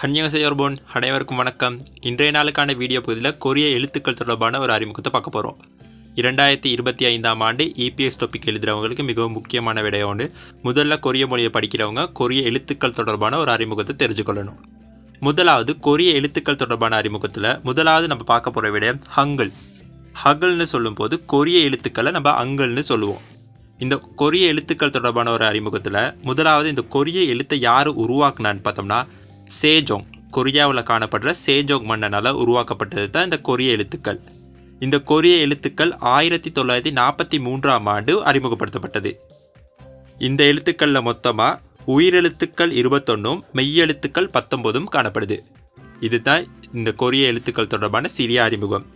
ஹன்யகசையோர்போன் அனைவருக்கும் வணக்கம். இன்றைய நாளுக்கான வீடியோ பகுதியில் கொரிய எழுத்துக்கள் தொடர்பான ஒரு அறிமுகத்தை பார்க்க போகிறோம் இரண்டாயிரத்தி இருபத்தி ஐந்தாம் ஆண்டு இபிஎஸ் டாபிக் எழுதுகிறவங்களுக்கு மிகவும் முக்கியமான விடயம் உண்டு. முதல்ல கொரிய மொழியை படிக்கிறவங்க கொரிய எழுத்துக்கள் தொடர்பான ஒரு அறிமுகத்தை தெரிஞ்சுக்கொள்ளணும் முதலாவது கொரிய எழுத்துக்கள் தொடர்பான அறிமுகத்தில் முதலாவது நம்ம பார்க்க போகிற விடயம் ஹங்கல். ஹகல்னு சொல்லும்போது கொரிய எழுத்துக்களை நம்ம அங்கல்னு சொல்லுவோம். இந்த கொரிய எழுத்துக்கள் தொடர்பான ஒரு அறிமுகத்தில் முதலாவது இந்த கொரிய எழுத்தை யார் உருவாக்குனான்னு பார்த்தோம்னா சேஜோங் கொரியாவில் காணப்படுற சேஜோங் மன்னனால் உருவாக்கப்பட்டது தான் இந்த கொரிய எழுத்துக்கள். இந்த கொரிய எழுத்துக்கள் ஆயிரத்தி தொள்ளாயிரத்தி நாற்பத்தி மூன்றாம் ஆண்டு அறிமுகப்படுத்தப்பட்டது. இந்த எழுத்துக்களில் மொத்தமாக உயிரெழுத்துக்கள் இருபத்தொன்னும் மெய்யெழுத்துக்கள் பத்தொன்பதும் காணப்படுது. இதுதான் இந்த கொரிய எழுத்துக்கள் தொடர்பான சிறிய அறிமுகம்.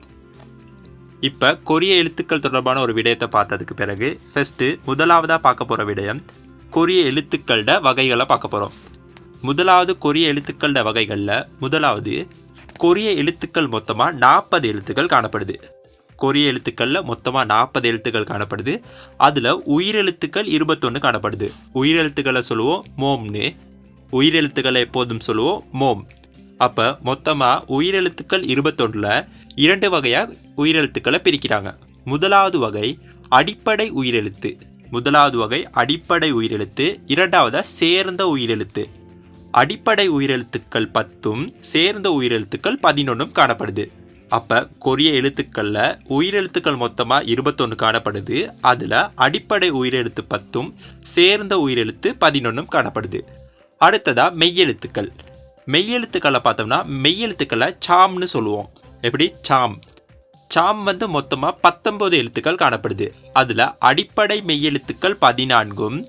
இப்போ கொரிய எழுத்துக்கள் தொடர்பான ஒரு விடயத்தை பார்த்ததுக்கு பிறகு ஃபஸ்ட்டு முதலாவதாக பார்க்க போகிற விடயம் கொரிய எழுத்துக்களோட வகைகளை பார்க்க போகிறோம் முதலாவது கொரிய எழுத்துக்களோட வகைகளில் முதலாவது கொரிய எழுத்துக்கள் மொத்தமாக நாற்பது எழுத்துக்கள் காணப்படுது. கொரிய எழுத்துக்களில் மொத்தமாக நாற்பது எழுத்துக்கள் காணப்படுது. அதில் உயிரெழுத்துக்கள் இருபத்தொன்று காணப்படுது. உயிரெழுத்துக்களை சொல்லுவோம் மோம்னு. உயிரெழுத்துக்களை எப்போதும் சொல்லுவோம் மோம். அப்போ மொத்தமாக உயிரெழுத்துக்கள் இருபத்தொன்றில் இரண்டு வகையாக உயிரெழுத்துக்களை பிரிக்கிறாங்க. முதலாவது வகை அடிப்படை உயிரெழுத்து. முதலாவது வகை அடிப்படை உயிரெழுத்து. இரண்டாவதாக சேர்ந்த உயிரெழுத்து. அடிப்படை உயிரெழுத்துக்கள் பத்தும் சேர்ந்த உயிரெழுத்துக்கள் பதினொன்றும் காணப்படுது. அப்போ கொரிய எழுத்துக்களில் உயிரெழுத்துக்கள் மொத்தமாக இருபத்தொன்று காணப்படுது. அதில் அடிப்படை உயிரெழுத்து பத்தும் சேர்ந்த உயிரெழுத்து பதினொன்றும் காணப்படுது. அடுத்ததாக மெய்யெழுத்துக்கள். மெய்யெழுத்துக்களை பார்த்தோம்னா மெய்யெழுத்துக்களை சாம்னு சொல்லுவோம். எப்படி? சாம். சாம் வந்து மொத்தமாக பத்தொம்பது எழுத்துக்கள் காணப்படுது. அதில் அடிப்படை மெய்யெழுத்துக்கள் பதினான்கும்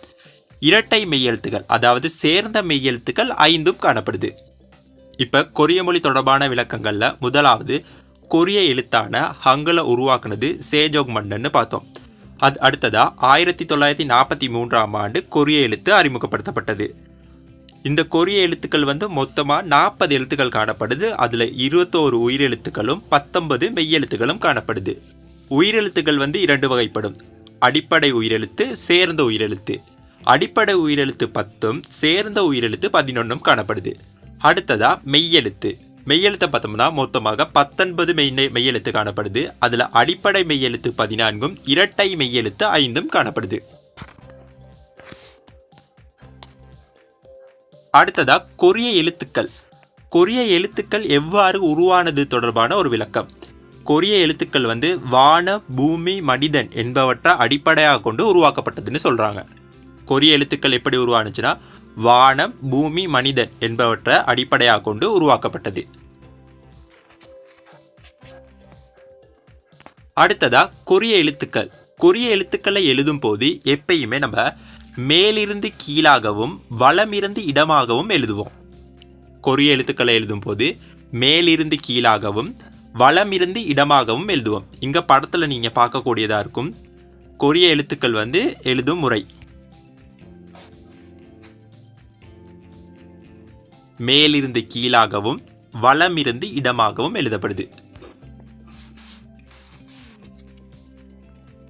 இரட்டை மெய்யெழுத்துக்கள் அதாவது சேர்ந்த மெய்யெழுத்துக்கள் ஐந்தும் காணப்படுது. இப்போ கொரிய மொழி தொடர்பான விளக்கங்களில் முதலாவது கொரிய எழுத்தான ஹங்கலை உருவாக்குனது சேஜோக் மன்னன்னு பார்த்தோம். அது அடுத்ததாக ஆயிரத்தி தொள்ளாயிரத்தி நாற்பத்தி மூன்றாம் ஆண்டு கொரிய எழுத்து அறிமுகப்படுத்தப்பட்டது. இந்த கொரிய எழுத்துக்கள் வந்து மொத்தமாக நாற்பது எழுத்துக்கள் காணப்படுது. அதில் இருபத்தோரு உயிரெழுத்துக்களும் பத்தொன்பது மெய்யெழுத்துக்களும் காணப்படுது. உயிரெழுத்துக்கள் வந்து இரண்டு வகைப்படும். அடிப்படை உயிரெழுத்து சேர்ந்த உயிரெழுத்து. அடிப்படை உயிரெழுத்து பத்தும் சேர்ந்த உயிரெழுத்து பதினொன்றும் காணப்படுது. அடுத்ததா மெய்யெழுத்து. மெய்யெழுத்தை பார்த்தோம்னா மொத்தமாக பத்தொன்பது மெய் மெய்யெழுத்து காணப்படுது. அதில் அடிப்படை மெய்யெழுத்து பதினான்கும் இரட்டை மெய்யெழுத்து ஐந்தும் காணப்படுது. அடுத்ததா கொரிய எழுத்துக்கள். கொரிய எழுத்துக்கள் எவ்வாறு உருவானது தொடர்பான ஒரு விளக்கம். கொரிய எழுத்துக்கள் வந்து வான பூமி மனிதன் என்பவற்றை அடிப்படையாக கொண்டு உருவாக்கப்பட்டதுன்னு சொல்கிறாங்க கொரிய எழுத்துக்கள் எப்படி உருவானுச்சுன்னா வானம் பூமி மனிதன் என்பவற்றை அடிப்படையாக கொண்டு உருவாக்கப்பட்டது. அடுத்ததா கொரிய எழுத்துக்கள். கொரிய எழுத்துக்களை எழுதும் போது எப்பயுமே நம்ம மேலிருந்து கீழாகவும் வளமிருந்து இடமாகவும் எழுதுவோம். கொரிய எழுத்துக்களை எழுதும் போது மேலிருந்து கீழாகவும் வளமிருந்து இடமாகவும் எழுதுவோம். இங்கே படத்தில் நீங்கள் பார்க்கக்கூடியதாக இருக்கும். கொரிய எழுத்துக்கள் வந்து எழுதும் முறை. மேலிருந்து கீழாகவும் வலமிருந்து இடமாகவும் எழுதப்படுது.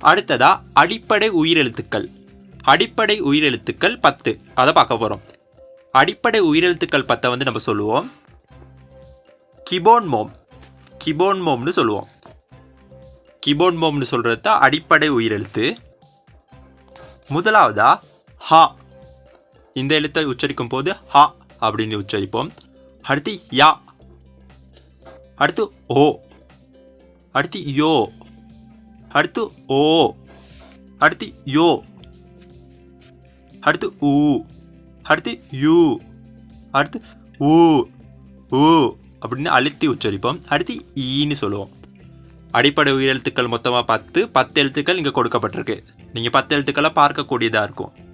அடுத்ததா அடிப்படை உயிரெழுத்துக்கள். அடிப்படை உயிரெழுத்துக்கள் பத்து. அதை பார்க்க போகிறோம் அடிப்படை உயிரெழுத்துக்கள் பத்தை வந்து நம்ம சொல்லுவோம். கிபோன் மோம் சொல்லுவோம். கிபோன்மோம்னு சொல்கிறது தான் அடிப்படை உயிரெழுத்து. முதலாவதா ஹா. இந்த எழுத்தை உச்சரிக்கும் போது ஹா அப்படின்னு உச்சரிப்போம். அடுத்து யா. அடுத்து ஓ. அடுத்து யோ. அடுத்து ஓ. அடுத்து யோ. அடுத்து ஊ. அடுத்து யூ. அடுத்து ஊ. ஊ அப்படின்னு அழுத்தி உச்சரிப்போம். அடுத்து ஈன்னு சொல்லுவோம். அடிப்படை உயிரெழுத்துக்கள் மொத்தமாக பத்து பத்து எழுத்துக்கள் இங்கே கொடுக்கப்பட்டிருக்கு. நீங்கள் பத்து எழுத்துக்களை பார்க்கக்கூடியதாக இருக்கும்.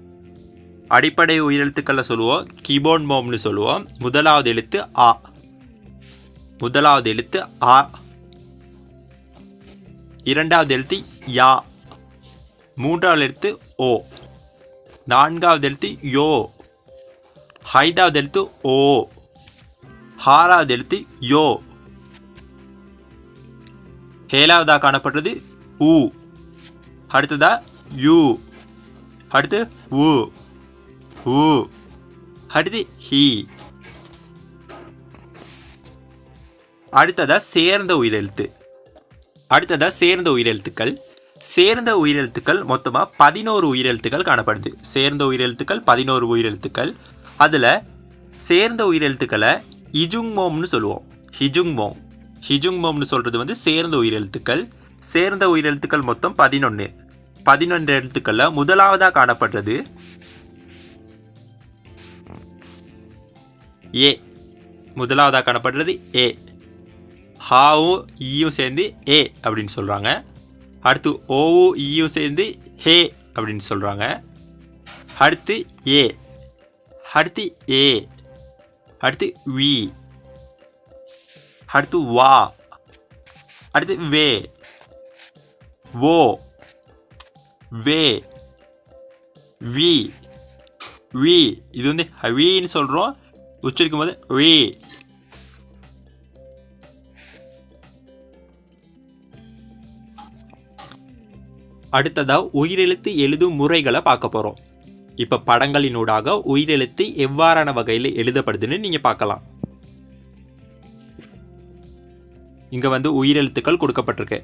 அடிப்படை உயிரெழுத்துக்களை சொல்லுவோம். கிபோன் மோம்னு சொல்லுவோம். முதலாவது எழுத்து ஆ. முதலாவது எழுத்து ஆ. இரண்டாவது எழுத்து யா. மூன்றாவது எழுத்து ஓ. நான்காவது எழுத்து யோ. ஐந்தாவது எழுத்து ஓ. ஆறாவது எழுத்து யோ. ஏழாவதாக காணப்பட்டது உ அடுத்ததா யூ. அடுத்து உ. உ அடுத்து ஹி. அடுத்ததா சேர்ந்த உயிரெழுத்து. அடுத்ததா சேர்ந்த உயிரெழுத்துக்கள். சேர்ந்த உயிரெழுத்துக்கள் மொத்தமாக பதினோரு உயிரெழுத்துக்கள் காணப்படுது. சேர்ந்த உயிரெழுத்துக்கள் பதினோரு உயிரெழுத்துக்கள். அதில் சேர்ந்த உயிரெழுத்துக்களை இஜுங்மோம்னு சொல்லுவோம். ஹிஜுங்மோம். ஹிஜுங்மோம்னு சொல்கிறது வந்து சேர்ந்த உயிரெழுத்துக்கள். சேர்ந்த உயிரெழுத்துக்கள் மொத்தம் பதினொன்று பதினொன்று எழுத்துக்களில் முதலாவதாக காணப்படுறது ஏ. முதலாவதாக காணப்படுறது ஏ. ஹாவும் ஈயும் சேர்ந்து ஏ அப்படின்னு சொல்கிறாங்க அடுத்து ஓவும் ஈயும் சேர்ந்து ஹே அப்படின்னு சொல்கிறாங்க அடுத்து ஏ. அடுத்து ஏ. அடுத்து வி. அடுத்து வா. அடுத்து வே. ஓ வே. வி. வி. இது வந்து ஹவின்னு சொல்கிறோம் உச்சரிக்கும் போது வி அடுத்ததாக உயிரெழுத்து எழுதும் முறைகளை பார்க்க போகிறோம் இப்போ படங்களினூடாக உயிரெழுத்து எவ்வாறான வகையில் எழுதப்படுதுன்னு நீங்கள் பார்க்கலாம். இங்கே வந்து உயிரெழுத்துக்கள் கொடுக்கப்பட்டிருக்கு.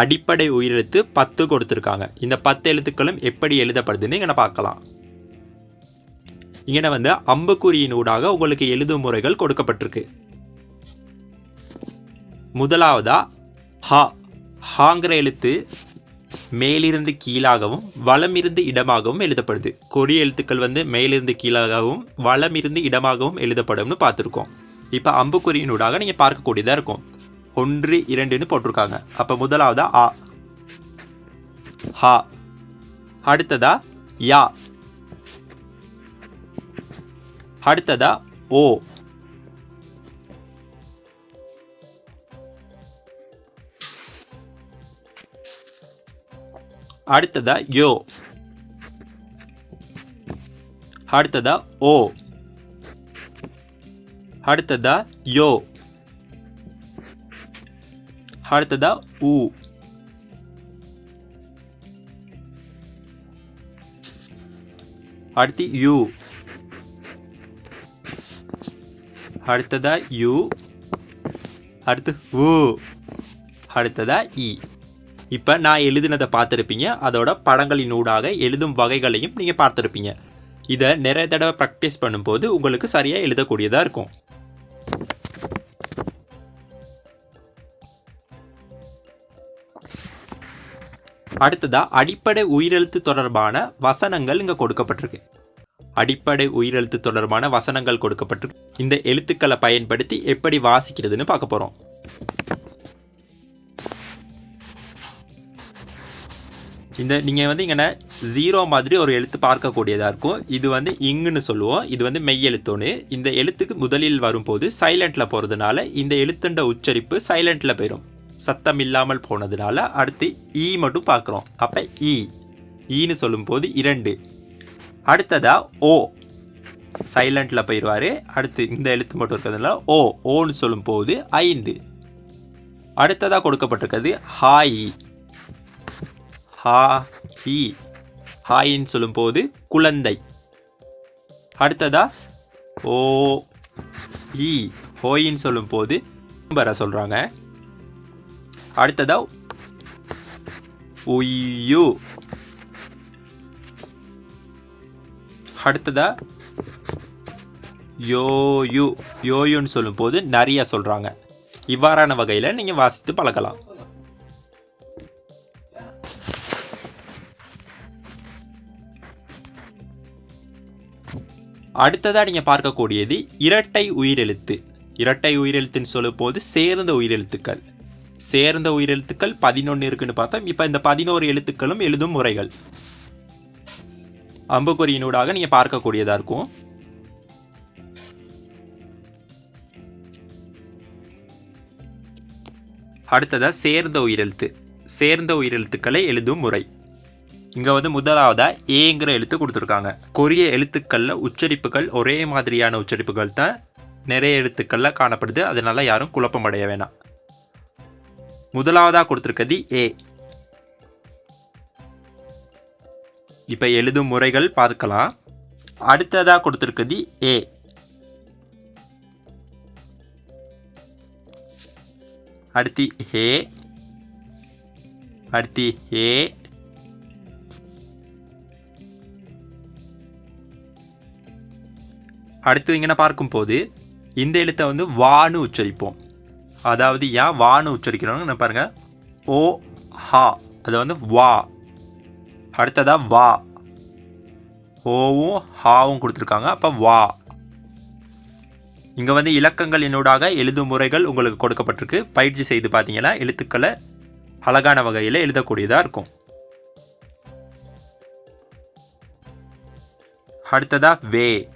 அடிப்படை உயிரெழுத்து பத்து கொடுத்துருக்காங்க. இந்த பத்து எழுத்துக்களும் எப்படி எழுதப்படுதுன்னு இங்கே பார்க்கலாம். இங்கே வந்து அம்புக்குறியினூடாக உங்களுக்கு எழுதும் முறைகள் கொடுக்கப்பட்டிருக்கு. முதலாவதா ஹா ஹாங்கிற எழுத்து மேலிருந்து கீழாகவும் வலமிருந்து இடமாகவும் எழுதப்படுது. கொடிய எழுத்துக்கள் வந்து மேலிருந்து கீழாகவும் வளமிருந்து இடமாகவும் எழுதப்படும்னு பார்த்துருக்கோம். இப்போ அம்புக்குறியினூடாக நீங்கள் பார்க்கக்கூடியதாக இருக்கும். ஒன்று இரண்டுன்னு போட்டிருக்காங்க. அப்போ முதலாவதா ஆ ஹா. அடுத்ததா யா. அடுத்ததா ஓ அடுத்ததா யோ அடுத்ததா ஓ அடுத்ததா யோ அடுத்ததா உ அடுத்து யூ அடுத்ததா யூ. அடுத்து உ. அடுத்ததா இ. இப்போ நான் எழுதினதை பார்த்துருப்பீங்க. அதோட படங்களினூடாக எழுதும் வகைகளையும் நீங்கள் பார்த்துருப்பீங்க. இதை நிறைய தடவை ப்ராக்டிஸ் பண்ணும்போது உங்களுக்கு சரியாக எழுதக்கூடியதாக இருக்கும். அடுத்ததாக அடிப்படை உயிரெழுத்து தொடர்பான வசனங்கள் இங்கே கொடுக்கப்பட்டிருக்கு. அடிப்படை உயிரெழுத்து தொடர்பான வசனங்கள் கொடுக்கப்பட்டு இந்த எழுத்துக்களை பயன்படுத்தி எப்படி வாசிக்கிறதுன்னு பார்க்க போகிறோம் இந்த நீங்கள் வந்து இங்கே ஜீரோ மாதிரி ஒரு எழுத்து பார்க்கக்கூடியதாக இருக்கும். இது வந்து இங்குன்னு சொல்லுவோம். இது வந்து மெய் எழுத்தோன்னு இந்த எழுத்துக்கு முதலில் வரும்போது சைலண்டில் போகிறதுனால இந்த எழுத்துண்ட உச்சரிப்பு சைலண்டில் போயிடும் சத்தம் இல்லாமல் போனதுனால அடுத்து ஈ மட்டும் பார்க்குறோம். அப்போ ஈ e. ஈன்னு e சொல்லும்போது இரண்டு. அடுத்ததா ஓ. சைலண்டில் போயிடுவார் அடுத்து இந்த எழுத்து மட்டும் இருக்கிறதுனால ஓ. ஓன்னு சொல்லும் போது ஐந்து. அடுத்ததாக கொடுக்கப்பட்டிருக்கிறது ஹாய். ஹா ஹி ஹாயின்னு சொல்லும்போது குழந்தை. அடுத்ததா ஓ. இ ஹோயின்னு சொல்லும்போது வர சொல்கிறாங்க அடுத்ததா உயு அடுத்ததா? யோயு யோயுன்னு சொல்லும்போது நிறைய சொல்கிறாங்க இவ்வாறான வகையில் நீங்கள் வாசித்து பழகலாம். அடுத்ததாக நீங்கள் பார்க்கக்கூடியது இரட்டை உயிரெழுத்து. இரட்டை உயிரெழுத்துன்னு சொல்லும்போது சேர்ந்த உயிரெழுத்துக்கள். சேர்ந்த உயிரெழுத்துக்கள் பதினொன்று இருக்குன்னு பார்த்தோம். இப்போ இந்த பதினோரு எழுத்துக்களும் எழுதும் முறைகள். அம்புக்குறியினூடாக நீங்கள் பார்க்கக்கூடியதாக இருக்கும். அடுத்ததாக சேர்ந்த உயிரெழுத்து. சேர்ந்த உயிரெழுத்துக்களை எழுதும் முறை. இங்கே வந்து முதலாவதாக ஏங்கிற எழுத்து கொடுத்துருக்காங்க. கொரிய எழுத்துக்களில் உச்சரிப்புகள் ஒரே மாதிரியான உச்சரிப்புகள் தான் நிறைய எழுத்துக்களில் காணப்படுது. அதனால் யாரும் குழப்பமடைய வேணாம். முதலாவதாக கொடுத்துருக்கிறது ஏ. இப்போ எழுதும் முறைகள் பார்க்கலாம். அடுத்ததாக கொடுத்துருக்குது ஏ அடுத்து ஹே அடுத்து ஹே அடுத்து இங்கே பார்க்கும்போது இந்த எழுத்தை வந்து வானு உச்சரிப்போம். அதாவது ஏன் வான்னு உச்சரிக்கிறோம்னு பாருங்க. ஓ ஹா. அதை வந்து வா. அடுத்ததாக வா. ஓவும் ஹாவும் கொடுத்துருக்காங்க. அப்போ வா. இங்கே வந்து இலக்கங்களினூடாக எழுதும் முறைகள் உங்களுக்கு கொடுக்கப்பட்டிருக்கு. பயிற்சி செய்து பார்த்தீங்கன்னா எழுத்துக்களை அழகான வகையில் எழுதக்கூடியதாக இருக்கும். அடுத்ததா வே.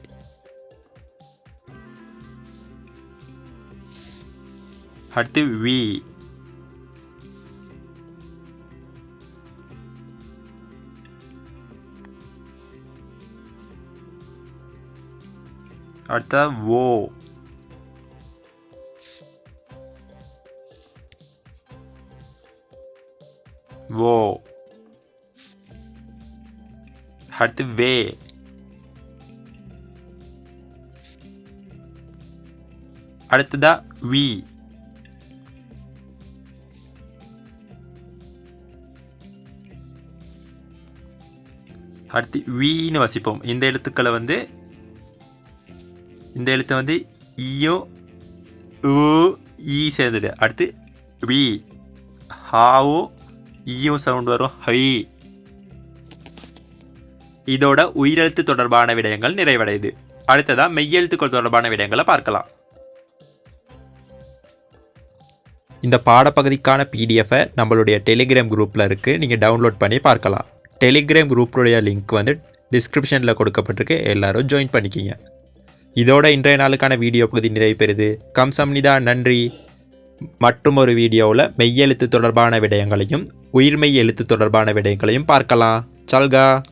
அடுத்து வி. அடுத்த ஓ. ஓ. அடுத்து வே. அடுத்ததா வி. அடுத்து வீன்னு வசிப்போம். இந்த எழுத்துக்களை வந்து இந்த எழுத்தை வந்து இயோ ஊ ஈ சேர்ந்துடு அடுத்து வி. ஹாவும் ஈயும் சவுண்ட் வரும். ஹை. இதோட உயிரெழுத்து தொடர்பான விடயங்கள் நிறைவடையுது. அடுத்ததாக மெய்யெழுத்துக்கள் தொடர்பான விடயங்களை பார்க்கலாம். இந்த பாடப்பகுதிக்கான பிடிஎஃபை நம்மளுடைய டெலிகிராம் குரூப்பில் இருக்குது நீங்கள் டவுன்லோட் பண்ணி பார்க்கலாம். டெலிகிராம் குரூப்புடைய லிங்க் வந்து டிஸ்கிரிப்ஷனில் கொடுக்கப்பட்டிருக்கு. எல்லோரும் ஜாயின் பண்ணிக்கிங்க. இதோட இன்றைய நாளுக்கான வீடியோ பகுதி நிறைவு பெறுது. கம் சம்னிதா நன்றி. மற்றும் ஒரு வீடியோவில் மெய்யெழுத்து தொடர்பான விடயங்களையும் உயிர்மெய் எழுத்து தொடர்பான விடயங்களையும் பார்க்கலாம். சல்கா.